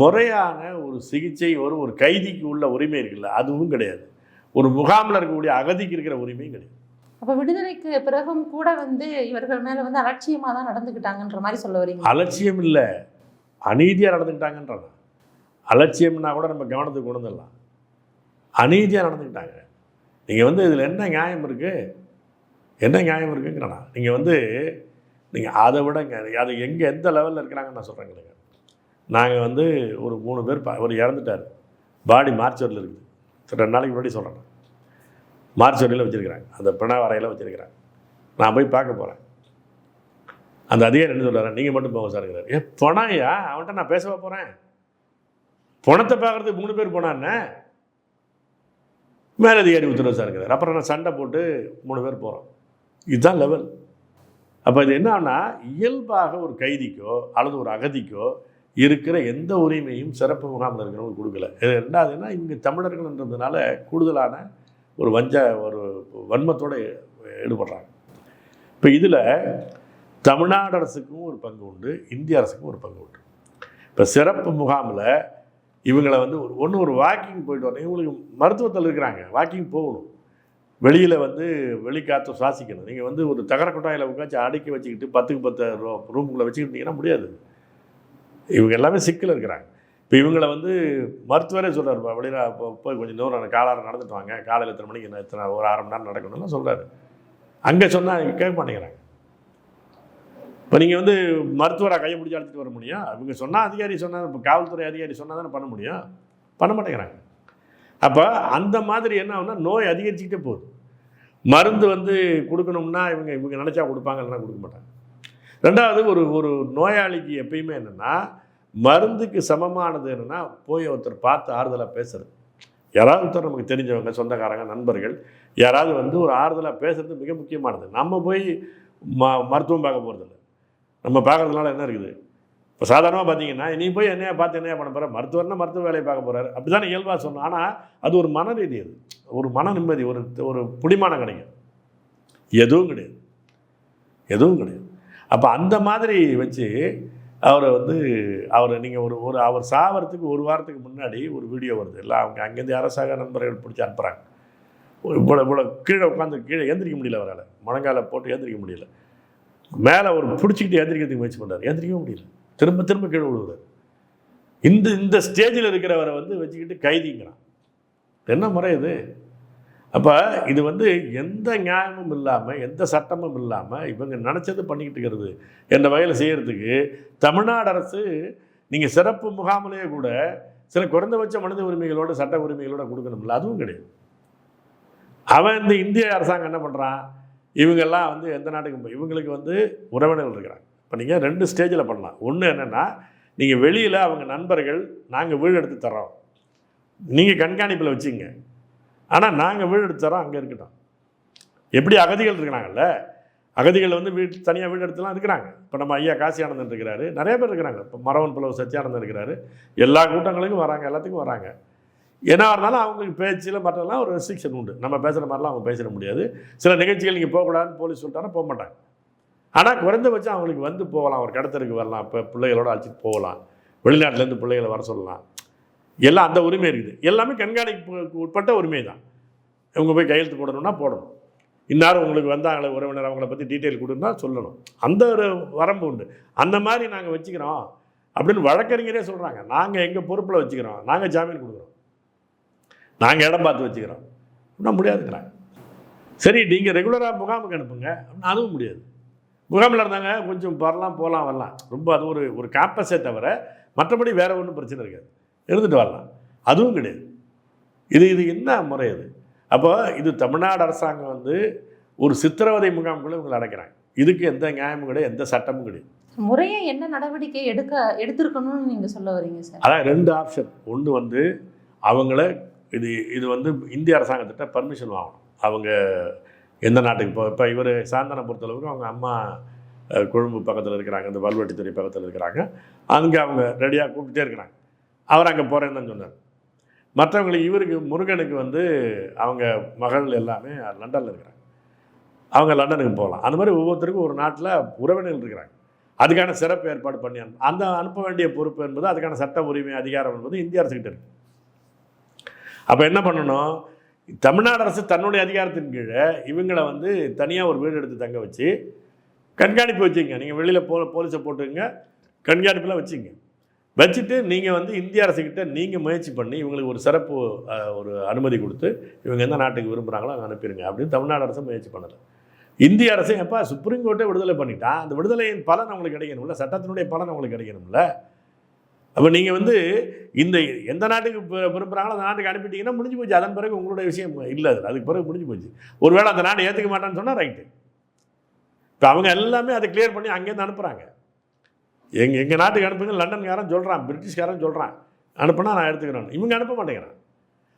முறையான ஒரு சிகிச்சை ஒரு ஒரு கைதிக்கு உள்ள உரிமை இருக்குல்ல அதுவும் கிடையாது. ஒரு முகாமில் இருக்கக்கூடிய அகதிக்கு இருக்கிற உரிமையும் கிடையாது. அப்ப விடுதலைக்கு பிறகும் கூட வந்து இவர்கள் மேல வந்து அலட்சியமா தான் நடந்துக்கிட்டாங்கன்ற மாதிரி சொல்ல வரீங்க. அலட்சியம் இல்லை. அநீதியாக நடந்துக்கிட்டாங்கன்றாங்க அலட்சியம்னா கூட நம்ம கவனத்துக்கு கொண்டு வந்துடலாம். அநீதியாக நடந்துக்கிட்டாங்க நீங்கள் வந்து இதில் என்ன நியாயம் இருக்குது என்ன நியாயம் இருக்குங்கிறனா நீங்கள் வந்து நீங்கள் அதை விடங்க. அது எங்கே எந்த லெவலில் இருக்கிறாங்கன்னு நான் சொல்கிறேன் இல்லைங்க நாங்கள் வந்து ஒரு மூணு பேர் பா ஒரு இறந்துட்டார். பாடி மார்ச்சரியில் இருக்குது. ரெண்டு நாளைக்கு முன்னாடி சொல்கிறேன் மார்ச்சரியில் வச்சுருக்கிறேன் அந்த பிணவரையில் வச்சுருக்கிறேன் நான் போய் பார்க்க போகிறேன் அந்த அதிகாரி என்ன சொல்கிறார் நீங்கள் மட்டும் போங்க சார்ங்கிறார் ஏ பணம்யா அவன்கிட்ட நான் பேசவா போகிறேன் பணத்தை பார்க்கறதுக்கு மூணு பேர் போனான்னு மேலதிகாரி உத்தரவு சார்ங்கிறார் அப்புறம் நான் சண்டை போட்டு மூணு பேர் போகிறோம் இதுதான் லெவல் அப்போ இது என்னன்னா இயல்பாக ஒரு கைதிக்கோ அல்லது ஒரு அகதிக்கோ இருக்கிற எந்த உரிமையும் சிறப்பு முகாமில் இருக்கிறவங்க கொடுக்கல. இது ரெண்டாவதுன்னா இவங்க தமிழர்கள்ன்றதுனால கூடுதலான ஒரு வஞ்ச ஒரு வன்மத்தோடு ஈடுபடுறாங்க. இப்போ இதில் தமிழ்நாடு அரசுக்கும் ஒரு பங்கு உண்டு இந்திய அரசுக்கும் ஒரு பங்கு உண்டு. இப்போ சிறப்பு முகாமில் இவங்களை வந்து ஒரு ஒன்று ஒரு வாக்கிங் போயிட்டு வரணும். இவங்களுக்கு மருத்துவத்தில் இருக்கிறாங்க வாக்கிங் போகணும். வெளியில் வந்து வெளிக்காற்று சுவாசிக்கணும். நீங்கள் வந்து ஒரு தகர கொட்டாயில் உட்காந்து அடுக்கி வச்சுக்கிட்டு பத்துக்கு பத்து ரூ ரூமுக்குள்ளே வச்சுக்கிட்டீங்கன்னா முடியாது. இவங்க எல்லாமே சிக்கில் இருக்கிறாங்க. இப்போ இவங்களை வந்து மருத்துவரே சொல்கிறார் வெளியில் போய் கொஞ்சம் தூரம் காலாரம் நடந்துட்டு வாங்க. காலையில் எத்தனை மணிக்கு என்ன எத்தனை ஒரு அரை மணி நேரம் நடக்கணும்லாம் சொல்கிறாரு அங்கே சொன்னால் கேட்க மாட்டேங்கிறாங்க. இப்போ நீங்கள் வந்து மருத்துவராக கையை பிடிச்சி அழைச்சிட்டு வர முடியும். இவங்க சொன்னால் அதிகாரி சொன்னால் இப்போ காவல்துறை அதிகாரி சொன்னால் தானே பண்ண முடியும். பண்ண மாட்டேங்கிறாங்க. அப்போ அந்த மாதிரி என்ன ஆகுனா நோய் அதிகரிச்சுக்கிட்டே போகுது. மருந்து வந்து கொடுக்கணும்னா இவங்க இவங்க நினச்சா கொடுப்பாங்க இல்லைன்னா கொடுக்க மாட்டாங்க. ரெண்டாவது ஒரு ஒரு நோயாளிக்கு எப்பயுமே என்னென்னா மருந்துக்கு சமமானது என்னென்னா போய் ஒருத்தர் பார்த்து ஆறுதலாக பேசுறது. யாராவது ஒருத்தர் நமக்கு தெரிஞ்சவங்க சொந்தக்காரங்க நண்பர்கள் யாராவது வந்து ஒரு ஆறுதலாக பேசுறது மிக முக்கியமானது. நம்ம போய் ம மருத்துவம் பார்க்க போகிறதில்ல நம்ம பார்க்கறதுனால என்ன இருக்குது? இப்போ சாதாரணமாக பார்த்தீங்கன்னா நீ போய் என்னையா பார்த்து என்னையா பண்ண போகிற மருத்துவர்னா மருத்துவ வேலையை பார்க்க போகிறாரு அப்படி தானே இயல்பாக சொன்னோம். ஆனால் அது ஒரு மன ரீதி அது. ஒரு மன நிம்மதி ஒரு ஒரு புடிமானம் கிடைக்கும் எதுவும் கிடையாது. எதுவும் கிடையாது. அப்போ அந்த மாதிரி வச்சு அவரை வந்து அவரை நீங்கள் ஒரு ஒரு அவர் சாகிறதுக்கு ஒரு வாரத்துக்கு முன்னாடி ஒரு வீடியோ வருது. இல்லை அவங்க அங்கேருந்து அரசாங்க நண்பர்கள் பிடிச்சி அனுப்புகிறாங்க இவ்வளோ இவ்வளோ கீழே உட்காந்து கீழே எந்திரிக்க முடியல அவரால். முழங்கால போட்டு எந்திரிக்க முடியல. மேலே ஒரு பிடிச்சிக்கிட்டு எந்திரிக்கிறதுக்கு முயற்சி பண்ணுறாரு எந்திரிக்கவும் முடியல. திரும்ப திரும்ப கீழே விழுவுறாரு. இந்த இந்த ஸ்டேஜில் இருக்கிறவரை வந்து வச்சுக்கிட்டு கைதிங்கிறான். என்ன முறை இது? அப்போ இது வந்து எந்த நியாயமும் இல்லாமல் எந்த சட்டமும் இல்லாமல் இவங்க நினச்சது பண்ணிக்கிட்டு இருக்கிறது என்ற வகையில் செய்கிறதுக்கு தமிழ்நாடு அரசு நீங்கள் சிறப்பு முகாமிலேயே கூட சில குறைந்தபட்ச மனித உரிமைகளோட சட்ட உரிமைகளோட கொடுக்கணும்ல. அதுவும் கிடையாது. அவன் இந்த இந்திய அரசாங்கம் என்ன பண்ணுறான் இவங்கெல்லாம் வந்து எந்த நாட்டுக்கும் இவங்களுக்கு வந்து உறவினர்கள் இருக்கிறாங்க. இப்போ நீங்கள் ரெண்டு ஸ்டேஜில் பண்ணலாம். ஒன்று என்னென்னா நீங்கள் வெளியில் அவங்க நண்பர்கள் நாங்கள் வீடு எடுத்து தரோம் நீங்கள் கண்காணிப்பில் வச்சுங்க. ஆனால் நாங்கள் வீடு எடுத்து தரோம் அங்கே இருக்கட்டும். எப்படி அகதிகள் இருக்கிறாங்கல்ல? அகதிகள் வந்து வீட்டு தனியாக வீடு எடுத்துலாம் இருக்கிறாங்க. இப்போ நம்ம ஐயா காசியானந்தன் இருக்கிறாரு. நிறைய பேர் இருக்கிறாங்க. இப்போ மரவன் புலவு சச்சியானந்தன் இருக்கிறாரு. எல்லா கூட்டங்களுக்கும் வராங்க எல்லாத்துக்கும் வராங்க. என்ன இருந்தாலும் அவங்களுக்கு பேச்சில் மற்றெல்லாம் ஒரு ரெஸ்ட்ரிக்ஷன் உண்டு. நம்ம பேசுகிற மாதிரிலாம் அவங்க பேசிட முடியாது. சில நிகழ்ச்சிகள் நீங்கள் போகக்கூடாதுன்னு போலீஸ் சொல்லிட்டாங்கன்னா போக மாட்டாங்க. ஆனால் குறைந்தபட்சம் அவங்களுக்கு வந்து போகலாம். ஒரு கடத்தருக்கு வரலாம். இப்போ பிள்ளைகளோடு அழைச்சிட்டு போகலாம். வெளிநாட்டிலேருந்து பிள்ளைகளை வர சொல்லலாம். எல்லாம் அந்த உரிமை இருக்குது. எல்லாமே கண்காணிப்புக்கு உட்பட்ட உரிமை தான் இவங்க போய் கையெழுத்து போடணும்னா போடணும். இன்னாரும் உங்களுக்கு வந்தாங்களே உறவினர் அவங்கள பற்றி டீட்டெயில் கொடுன்னா சொல்லணும். அந்த ஒரு வரம்பு உண்டு. அந்த மாதிரி நாங்கள் வச்சுக்கிறோம் அப்படின்னு வழக்கறிஞரே சொல்கிறாங்க நாங்கள் எங்கள் பொறுப்பில் வச்சுக்கிறோம்? நாங்கள் ஜாமீன் கொடுக்குறோம். நாங்கள் இடம் பார்த்து வச்சுக்கிறோம். அப்படின்னா முடியாதுங்கிறாங்க. சரி நீங்கள் ரெகுலராக முகாமுக்கு அனுப்புங்க. அப்படின்னா அதுவும் முடியாது. முகாமில் இருந்தாங்க கொஞ்சம் வரலாம் போகலாம் வரலாம். ரொம்ப அது ஒரு ஒரு கேம்பஸே தவிர மற்றபடி வேறு ஒன்றும் பிரச்சனை இருக்காது. இருந்துட்டு வரலாம். அதுவும் கிடையாது. இது இது என்ன முறை இது அப்போ இது தமிழ்நாடு அரசாங்கம் வந்து ஒரு சித்திரவதை முகாம்களை இவங்களை அடைக்கிறாங்க. இதுக்கு எந்த நியாயமும் கிடையாது எந்த சட்டமும் கிடையாது. முறையா என்ன நடவடிக்கை எடுக்க எடுத்திருக்கணும்னு நீங்க சொல்ல வரீங்க சார் அதான் ரெண்டு ஆப்ஷன் ஒன்று வந்து அவங்கள இது இது வந்து இந்திய அரசாங்கத்திட்ட பர்மிஷன் வாங்கணும். அவங்க எந்த நாட்டுக்கு இப்போ இப்போ இவர் சாந்தனை பொறுத்தளவுக்கு அவங்க அம்மா கொழும்பு பக்கத்தில் இருக்கிறாங்க இந்த வல்வெட்டித்துறை பக்கத்தில் இருக்கிறாங்க. அங்கே அவங்க ரெடியாக கூப்பிட்டே இருக்கிறாங்க. அவர் அங்கே போகிறேன்னு தான் சொன்னார். மற்றவங்களுக்கு இவருக்கு முருகனுக்கு வந்து அவங்க மகள் எல்லாமே லண்டனில் இருக்கிறாங்க. அவங்க லண்டனுக்கு போகலாம். அந்த மாதிரி ஒவ்வொருத்தருக்கும் ஒரு நாட்டில் உறவினர்கள் இருக்கிறாங்க. அதுக்கான சிறப்பு ஏற்பாடு பண்ணி அனுப்ப அந்த அனுப்ப வேண்டிய பொறுப்பு என்பது அதுக்கான சட்ட உரிமை அதிகாரம் என்பது இந்திய அரசுக்கிட்ட இருக்கு. அப்போ என்ன பண்ணணும்? தமிழ்நாடு அரசு தன்னுடைய அதிகாரத்தின் கீழே இவங்களை வந்து தனியாக ஒரு வீடு எடுத்து தங்க வச்சு கண்காணிப்பு வச்சுங்க. நீங்கள் வெளியில் போ போலீஸை போட்டுங்க கண்காணிப்பில் வச்சுங்க. வச்சுட்டு நீங்கள் வந்து இந்திய அரசுக்கிட்ட நீங்கள் முயற்சி பண்ணி இவங்களுக்கு ஒரு சிறப்பு ஒரு அனுமதி கொடுத்து இவங்க எந்த நாட்டுக்கு விரும்புகிறாங்களோ அங்கே அனுப்பிடுங்க அப்படின்னு தமிழ்நாடு அரசு முயற்சி பண்ணலை இந்திய அரசு எப்போ சுப்ரீம் கோர்ட்டே விடுதலை பண்ணிட்டா? அந்த விடுதலையின் பலன் அவங்களுக்கு கிடைக்கணும்ல? சட்டத்தினுடைய பலன் அவங்களுக்கு கிடைக்கணும்ல? அப்போ நீங்கள் வந்து இந்த எந்த நாட்டுக்கு விரும்புகிறாங்களோ அந்த நாட்டுக்கு அனுப்பிட்டீங்கன்னா முடிஞ்சு போச்சு. அதன் பிறகு உங்களுடைய விஷயம் இல்லை அது. அதுக்கு பிறகு முடிஞ்சு போச்சு. ஒருவேளை அந்த நாடு ஏற்றுக்க மாட்டான்னு சொன்னால் ரைட்டு. இப்போ அவங்க எல்லாமே அதை கிளியர் பண்ணி அங்கேருந்து அனுப்புகிறாங்க எங்கள் எங்கள் நாட்டுக்கு அனுப்புங்க லண்டன்காரன் சொல்கிறான் பிரிட்டிஷ்காரன் சொல்கிறான் அனுப்புனா நான் எடுத்துக்கிறேன். இவங்க அனுப்ப மாட்டேங்கிறான்.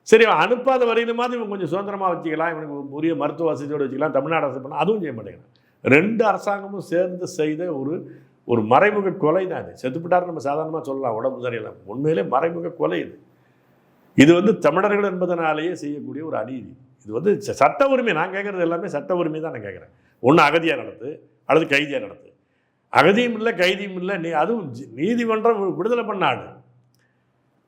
சரி அவன் அனுப்பாத வரையிலுமாவது இவன் கொஞ்சம் சுதந்திரமாக வச்சுக்கலாம் இவனுக்கு உரிய மருத்துவ வசதியோடு வச்சுக்கலாம் தமிழ்நாடு அரசு பண்ணால் அதுவும் செய்ய மாட்டேங்கிறான். ரெண்டு அரசாங்கமும் சேர்ந்து செய்த ஒரு ஒரு மறைமுக கொலை தான் இது. செத்துப்பிட்டாரு நம்ம சாதாரணமாக சொல்லலாம் உடம்பு சரியில்லை உண்மையிலே மறைமுக கொலை இது. இது வந்து தமிழர்கள் என்பதனாலேயே செய்யக்கூடிய ஒரு அநீதி. இது வந்து ச- சட்ட உரிமை நான் கேட்குறது எல்லாமே சட்ட உரிமை தான் நான் கேட்குறேன் ஒன்று அகதியாக நடத்து அல்லது கைதியாக நடத்து. அகதியும் இல்லை கைதியும் இல்லை நீ அதுவும் நீதிமன்றம் விடுதலை பண்ணாடு.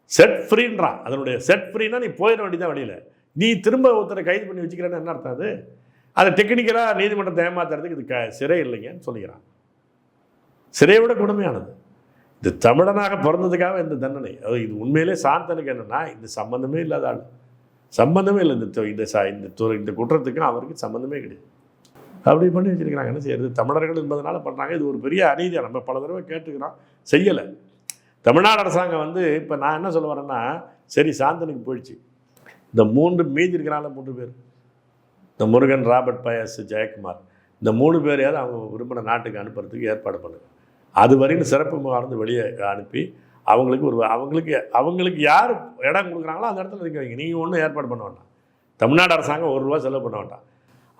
செட் ஃப்ரீன்றான் அதனுடைய செட் ஃப்ரீனா நீ போயிட வேண்டியதான் வழியில் நீ திரும்ப ஒருத்தரை கைது பண்ணி வச்சுக்கிறேன்னு என்ன அர்த்தம் அது? அதை டெக்னிக்கலாக நீதிமன்றத்தை ஏமாத்துறதுக்கு இது க சிறை இல்லைங்கன்னு சொல்லிக்கிறான் சிறையை விட கொடுமையானது. இந்த தமிழனாக பிறந்ததுக்காக இந்த தண்டனை. அது இது உண்மையிலே சாந்தனுக்கு என்னன்னா இந்த சம்பந்தமே இல்லாத ஆள். சம்பந்தமே இல்லை இந்த தொ- இந்த ச- இந்த துறை இந்த குற்றத்துக்கும் அவருக்கு சம்மந்தமே கிடையாது. அப்படி பண்ணி வச்சுருக்கிறாங்க. என்ன செய்யறது? தமிழர்கள் என்பதனால பண்ணுறாங்க இது ஒரு பெரிய அநீதியாக நம்ம பல தடவை கேட்டுக்கிறோம். செய்யலை. தமிழ்நாடு அரசாங்கம் வந்து இப்போ நான் என்ன சொல்ல வரேன்னா சரி சாந்தனுக்கு போயிடுச்சு. இந்த மூன்று மீதி இருக்கிறனால மூன்று பேர். இந்த முருகன் ராபர்ட் பயஸ் ஜெயக்குமார். இந்த மூணு பேரையாவது அவங்க விரும்பின நாட்டுக்கு அனுப்புறதுக்கு ஏற்பாடு பண்ணுங்க. அது வரைக்கும் சிறப்பு முகார்ந்து வெளியே அனுப்பி அவங்களுக்கு ஒரு அவங்களுக்கு அவங்களுக்கு யார் இடம் கொடுக்குறாங்களோ அந்த இடத்துல இருக்க வைங்க. நீங்கள் ஒன்றும் ஏற்பாடு பண்ண வேண்டாம். தமிழ்நாடு அரசாங்கம் ஒரு ரூபா செலவு பண்ண வேண்டாம்.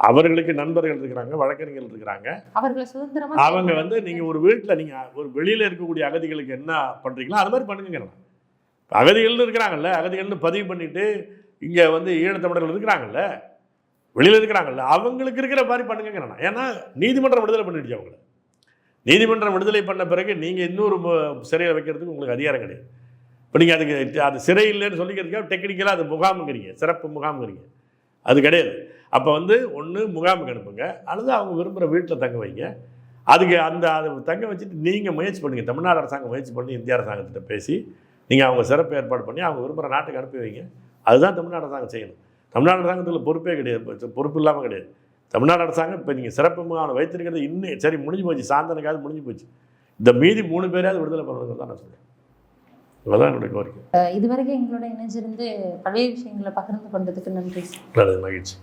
அவர்களுக்கு நண்பர்கள் இருக்கிறாங்க வழக்கறிஞர்கள் இருக்கிறாங்க. அவர்களை சுதந்திரமா அவங்க வந்து நீங்கள் ஒரு வீட்டில் நீங்கள் ஒரு வெளியில் இருக்கக்கூடிய அகதிகளுக்கு என்ன பண்ணுறீங்களோ அது மாதிரி பண்ணுங்கிறேன் அகதிகள்னு இருக்கிறாங்கல்ல அகதிகள்னு பதிவு பண்ணிட்டு இங்கே வந்து ஈழத்தமிழர்கள் இருக்கிறாங்கல்ல வெளியில் இருக்கிறாங்கல்ல அவங்களுக்கு இருக்கிற மாதிரி பண்ணுங்கிறேன் ஏன்னா நீதிமன்றம் விடுதலை பண்ணிடுச்சு அவங்கள. நீதிமன்றம் விடுதலை பண்ண பிறகு நீங்கள் இன்னொரு சிறையில் வைக்கிறதுக்கு உங்களுக்கு அதிகாரம் கிடையாது. இப்போ நீங்கள் அதுக்கு அது சிறை இல்லைன்னு சொல்லிக்கிறதுக்காக டெக்னிக்கலாக அது முகாமுங்கிறீங்க சிறப்பு முகாமுங்கிறீங்க. அது கிடையாது. அப்போ வந்து ஒன்று முகாமுக்கு அனுப்புங்க. அல்லது அவங்க விரும்புகிற வீட்டில் தங்க வைங்க. அதுக்கு அந்த அதை தங்க வச்சுட்டு நீங்கள் முயற்சி பண்ணுங்கள் தமிழ்நாடு அரசாங்கம் முயற்சி பண்ணி இந்திய அரசாங்கத்திட்ட பேசி நீங்கள் அவங்க சிறப்பு ஏற்பாடு பண்ணி அவங்க விரும்புகிற நாட்டுக்கு அனுப்பி வைங்க. அதுதான் தமிழ்நாடு அரசாங்கம் செய்யணும். தமிழ்நாடு அரசாங்கத்தில் பொறுப்பே கிடையாது. பொறுப்பு இல்லாமல் கிடையாது. தமிழ்நாடு அரசாங்கம் இப்போ நீங்கள் சிறப்பு முகாம் வைத்திருக்கிறது இன்னும் சரி முடிஞ்சு போச்சு. சாந்தனுக்காவது முடிஞ்சு போச்சு. இந்த மீதி மூணு பேராவது விடுதலை பண்ணணுங்கிறது தான் நான் சொல்கிறேன் இவ்வளோதான் என்னுடைய கோரிக்கை. இதுவரைக்கும் எங்களோட இணைஞ்சிருந்து பல்வேறு விஷயங்களை பகிர்ந்து கொண்டதுக்கு நன்றி. மகிழ்ச்சி.